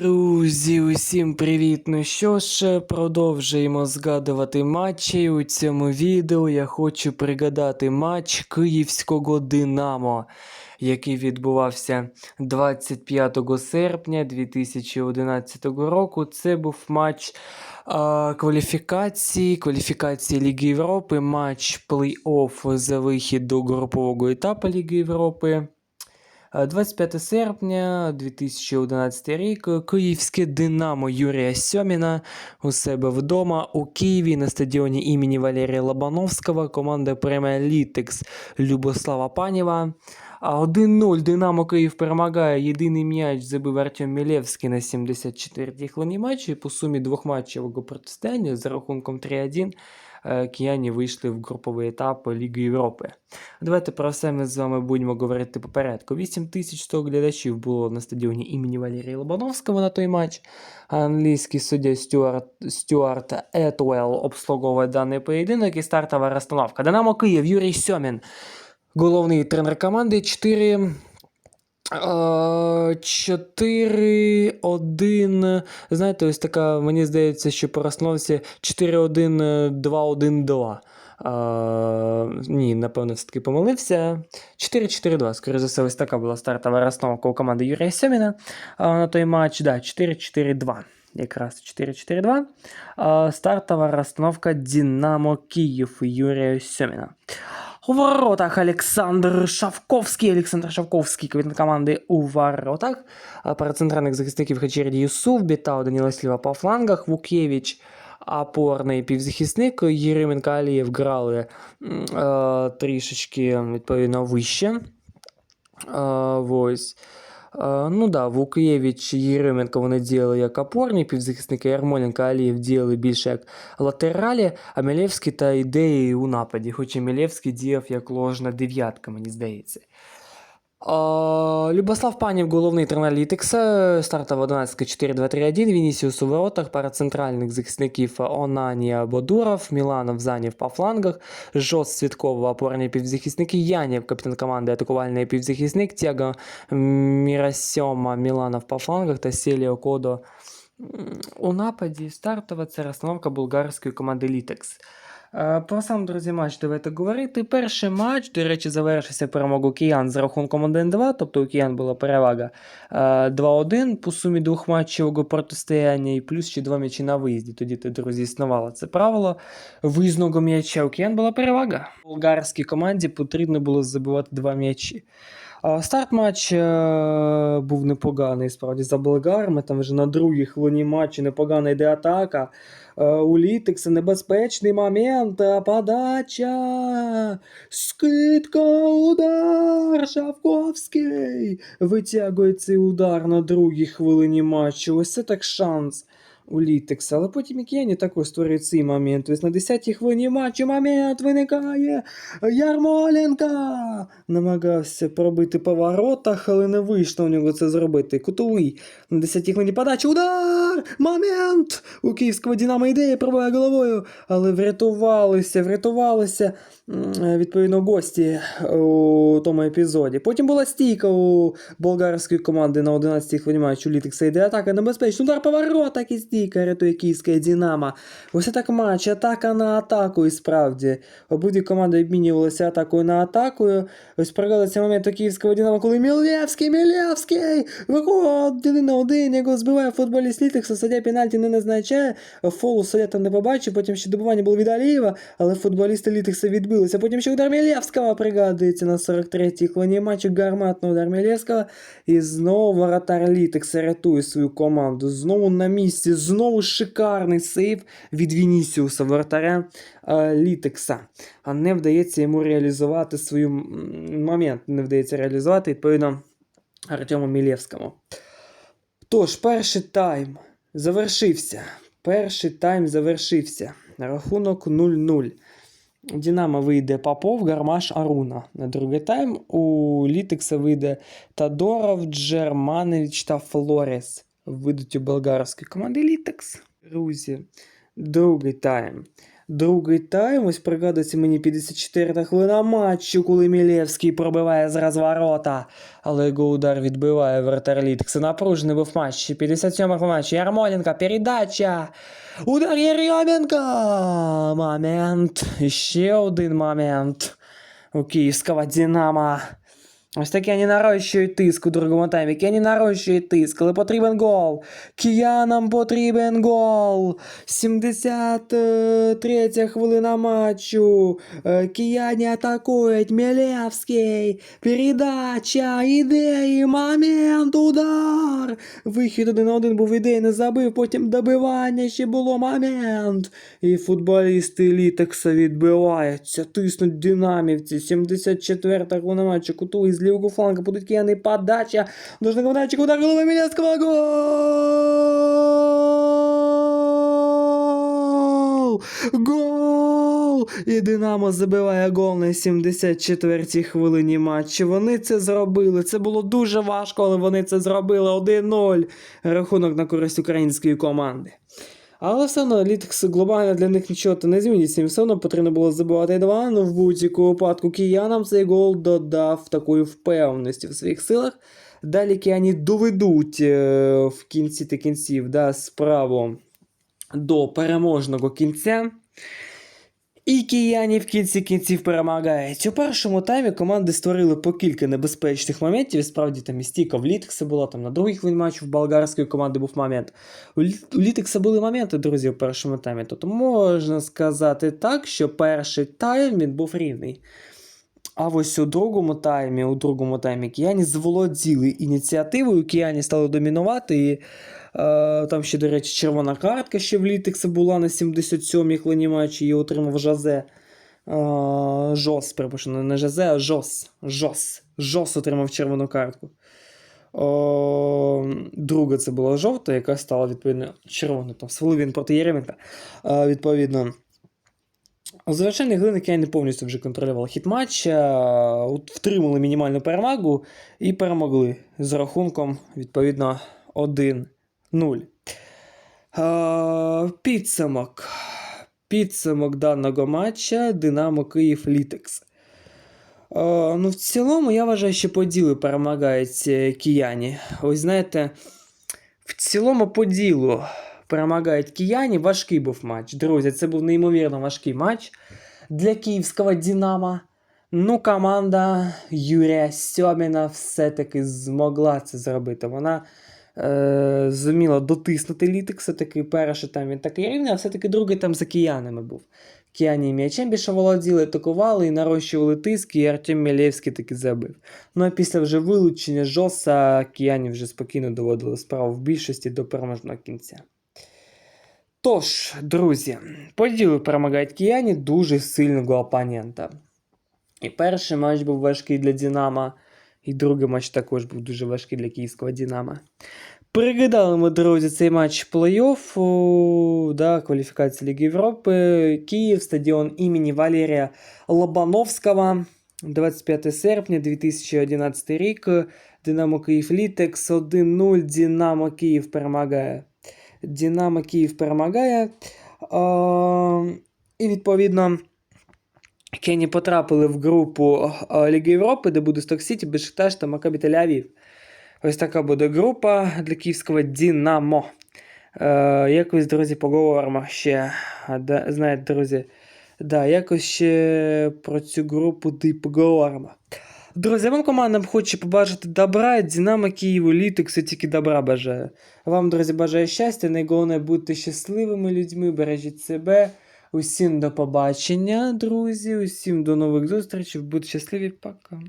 Друзі, усім привіт! Ну що ж, продовжуємо згадувати матчі. У цьому відео я хочу пригадати матч Київського Динамо, який відбувався 25 серпня 2011 року. Це був матч а, кваліфікації, кваліфікації Ліги Європи, матч плей-офф за вихід до групового етапу Ліги Європи. Е, 25 серпня 2011 рік київське Динамо Юрія Сьоміна у себе вдома у Києві на стадіоні імені Валерія Лобановського команда приймає Літекс Любослава Панєва. 1-0 Динамо Київ перемагає. Єдиний м'яч забив Артем Мілєвський на 74-й хвилині матчу. По сумі двохматчевого протистояння за рахунком 3-1 е, кияні вийшли в груповий етап Ліги Європи. Давайте про все ми з вами будемо говорити по порядку. 8100 глядачів було на стадіоні імені Валерія Лобановського на той матч. Англійський суддя Стюарт, Стюарт Етуел обслуговує даний поєдинок і стартова розстановка. Динамо Київ, Юрій Сьомін, головний тренер команди. 4 4-1. Знаєте, ось така, мені здається, що по розстановці 4-1-2-1-2. А, ні, напевно, все-таки помилився. 4-4-2. Скоріше за все, ось така була стартова розстановка у команди Юрія Сьоміна а, на той матч. Да, 4-4-2. Якраз 4-4-2. А, стартова розстановка Динамо Київ Юрія Сьоміна. У воротах Олександр Шавковський. Олександр Шавковський, капітан команди у воротах. Пара центральних захисників Хачерді Юсуф, Бітау, Даніла Сліва по флангах, Вукєвіч опорний півзахисник, Єременко Алієв грали е, трішечки відповідно вище. Е, ось. Е, ну да, Вукєвич і Єременко вони діяли як опорні півзахисники, Ярмоленко Алієв діяли більше як латералі, а Мілєвський та ідеї у нападі, хоч і Мілєвський діяв як ложна дев'ятка, мені здається. Любослав Панів, головний тренер Літекса, стартова 11 4-2-3-1, Вінісіус у воротах, пара центральних захисників Онанія Бодуров, Міланов Занів по флангах, Жос Світкова, опорні півзахисники, Янів, капітан команди, атакувальний півзахисник, Тяга Мірасьома, Міланов по флангах та Селіо Кодо у нападі. Стартова це розстановка болгарської команди Літекс. Е, Про сам, друзі, матч давайте говорити. Перший матч, до речі, завершився перемогу киян з рахунком 1-2, тобто у киян була перевага е, 2-1 по сумі двохматчевого протистояння і плюс ще два м'ячі на виїзді. Тоді, то, друзі, існувало це правило. Виїзного м'яча у киян була перевага. Болгарській команді потрібно було забивати два м'ячі. Старт матч е, був непоганий, справді за болгарами. Там вже на другій хвилині матчу непогана йде атака. Е, У Літекса небезпечний момент. Подача. Скидка, удар. Шавковський. Витягує цей удар на другій хвилині матчу. Ось це так шанс. У Літекса, але потім і Кені також створює цей момент. Ось на 10-й хвилині матчу момент виникає. Ярмоленка намагався пробити по воротах, але не вийшло у нього це зробити. Кутовий на 10-й хвилині подача. Удар! Момент! У київського Динамо ідея пробиває головою, але врятувалися, врятувалися відповідно гості у тому епізоді. Потім була стійка у болгарської команди на 11-й хвилині матчу Літекса. Йде атака небезпечна. Удар по воротах і стійка рятує київське Динамо. Ось так матч, атака на атаку і справді. Обидві команди обмінювалися атакою на атакою. Ось пригадується момент у київського Динамо, коли Мілєвський, Мілєвський виходить один на один, його збиває футболіст Літекса, суддя пенальті не назначає, фолу суддя там не побачив, потім ще добування було від Алієва, але футболісти Літекса відбилися. Потім ще удар Мілєвського пригадується на 43-й хвилині матчу, гарматний удар Мілєвського, і знову воротар Літекса рятує свою команду. Знову на місці, знову шикарний сейв від Вінісіуса, воротаря е, Літекса. А не вдається йому реалізувати свою момент, не вдається реалізувати, відповідно, Артему Мілєвському. Тож, перший тайм завершився. Перший тайм завершився. Рахунок 0-0. Динамо вийде Попов, Гармаш, Аруна. На другий тайм у Літекса вийде Тадоров, Джерманович та Флорес. Вийдуть у болгарської команди Літекс. Друзі, другий тайм. Другий тайм, ось пригадується мені 54 хвилина матчу, коли Мілєвський пробиває з розворота, але його удар відбиває вратар Літекса. Напружений був матч. 57 матч. Ярмоленко, передача. Удар Єрьоменко! Момент. Ще один момент у київського Динамо. Ось такі вони нарощують тиск у другому таймі. Які вони тиск, але потрібен гол. Киянам потрібен гол. 73 хвилина матчу. Е, Кияні атакують. Мілевський. Передача. Ідеї. Момент. Удар. Вихід один на один був ідей, не забив. Потім добивання ще було момент. І футболісти Літекса відбиваються. Тиснуть динамівці. 74 хвилина матчу. Куту із лівого фланга будуть кияни. Подача. Нужно подача. Удар голови Мілевського. Гол! Гол! І Динамо забиває гол на 74-й хвилині матчу. Вони це зробили. Це було дуже важко, але вони це зробили 1-0. Рахунок на користь української команди. Але все одно Літекс глобально для них нічого не зміниться. Їм все одно потрібно було забивати два, але в будь-якому випадку киянам цей гол додав такої впевненості в своїх силах. Далі кияні доведуть е, в кінці та кінців да, справу до переможного кінця. І кияні в кінці кінців перемагають. У першому таймі команди створили по кілька небезпечних моментів. І справді там і стійка в Літекса була, там на другий хвилині матчу в болгарської команди був момент. У Літекса були моменти, друзі, у першому таймі. Тобто можна сказати так, що перший тайм він був рівний. А ось у другому таймі, у другому таймі кияні заволоділи ініціативою, кияні стали домінувати. І, е, там ще, до речі, червона картка ще в Літекса була на 77-й хвилині матчі, її отримав Жазе. Е, Жос, перепрошую, не Жазе, а Жос. Жос. Жос отримав червону картку. О, друга це була жовта, яка стала відповідно червоною. Там свалив він проти Єременка. Е, відповідно. У завершенні глини Кияни повністю вже матча, от втримали мінімальну перевагу і перемогли з рахунком, відповідно, 1-0. Е, Підсумок. Підсумок даного матча Динамо Київ Літекс. Ну, в цілому, я вважаю, що по ділу перемагають е, кияні. Ось знаєте, в цілому по ділу перемагають кияні. Важкий був матч. Друзі, це був неймовірно важкий матч для київського Динамо. Ну, команда Юрія Сьоміна все-таки змогла це зробити. Вона е, зуміла дотиснути літик, все-таки перший там він такий рівний, а все-таки другий там за киянами був. Кияні м'ячем більше володіли, атакували і нарощували тиск, і Артем Мілєвський таки забив. Ну а після вже вилучення Жоса кияні вже спокійно доводили справу в більшості до переможного кінця. Тож, друзі, по ділу перемагають кияні дуже сильного опонента. І перший матч був важкий для Динамо, і другий матч також був дуже важкий для київського Динамо. Пригадали ми, друзі, цей матч плей-офф, да, кваліфікації Ліги Європи. Київ, стадіон імені Валерія Лобановського. 25 серпня 2011 рік. Динамо Київ Літекс 1-0. Динамо Київ перемагає. Динамо Київ перемагає. І відповідно. Кені потрапили в групу Ліги Європи, де буде Сток Сіті, Бешикташ та Макабі Тель-Авів. Ось така буде група для київського Динамо. Е, якось, друзі, поговоримо ще. Да, знаєте, друзі, да, якось ще про цю групу ти поговоримо. Друзі, вам командам хочу побажати добра, Динамо Києву, Літексу, тільки добра бажаю. Вам, друзі, бажаю щастя, найголовніше бути щасливими людьми, бережіть себе. Усім до побачення, друзі, усім до нових зустрічей, будьте щасливі, пока.